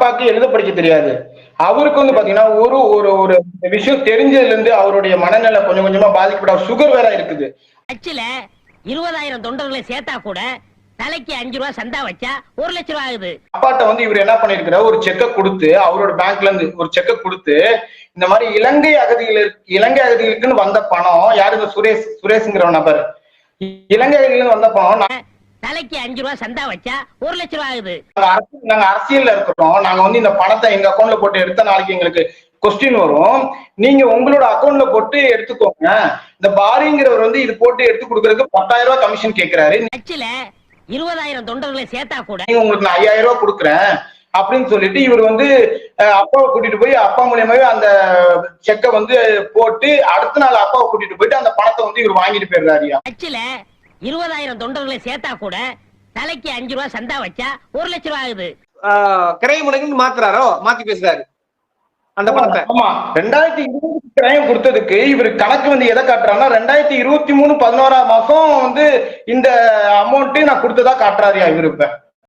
அப்பாவுக்கு எழுத படிக்க தெரியாது. அவருக்கு வந்து பாத்தீங்கன்னா ஒரு ஒரு ஒரு விஷயம் தெரிஞ்சதுல இருந்து அவருடைய மனநிலை கொஞ்சம் கொஞ்சமா பாதிக்கப்பட்ட சுகர் வேற இருக்குது. கட்சியில இருபதாயிரம் தொண்டர்களை சேர்த்தா கூட தலைக்கு அஞ்சு ரூபா சந்தா வச்சா ஒரு லட்சம் ரூபா ஆகுது. அப்பாட்ட வந்து இவர் என்ன பண்ணிருக்கிறார் ஒரு செக்கை கொடுத்து அவரோட பேங்க்ல இருந்து ஒரு செக்கை கொடுத்து இந்த மாதிரி இலங்கை அகதிகள் இலங்கை அகதிகளுக்குன்னு வந்த பணம் யாரு? இந்த சுரேஷ் சுரேஷ்ங்கிற நபர் இலங்கை அகதிகள் வந்த பணம் தலைக்கு அஞ்சு ரூபா சந்தா வச்சா ஒரு லட்சம் ரூபா ஆகுது. நாங்க அரசியல்ல இருக்கிறோம். நாங்க வந்து இந்த பணத்தை எங்க அக்கௌண்ட்ல போட்டு எடுத்த நாளைக்கு எங்களுக்கு கொஸ்டின் வரும். நீங்க உங்களோட அக்கௌண்ட்ல போட்டு எடுத்துக்கோங்க. இந்த பாரிங்கிறவர் வந்து இது போட்டு எடுத்து கொடுக்கறதுக்கு பத்தாயிரம் ரூபாய் கமிஷன் கேட்கிறாரு கட்சியில இருபதாயிரம் தொண்டர்களை சேர்த்தா கூட நீங்க உங்களுக்கு நான் ஐயாயிரம் ரூபாய் கொடுக்குறேன் அப்படின்னு சொல்லிட்டு இவர் வந்து அப்பாவை கூட்டிட்டு போய் அப்பா மூலியமாவே அந்த செக்கை வந்து போட்டு அடுத்த நாள் அப்பாவை கூட்டிட்டு போயிட்டு அந்த பணத்தை வந்து இவர் வாங்கிட்டு போயிடுறாருயா கட்சியில இருபதாயிரம் தொண்டர்களை சேர்த்தா கூட தலைக்கு அஞ்சு ரூபா சந்தா வச்சா ஒரு லட்சம் ரூபா ஆகுது. கிரை முனைக்கு மாத்துறாரோ? மாத்தி பேசுறாரு. அந்த பணத்தை. ஆமா. ரெண்டாயிரத்தி இருபது கிரயம் கொடுத்ததுக்கு இவர் கணக்கு வந்து எதை காட்டுறாருன்னா ரெண்டாயிரத்தி இருபத்தி மூணு பதினோராம் மாசம் வந்து இந்த அமௌண்ட் நான் கொடுத்ததா காட்டுறாருயா இவரு இப்ப?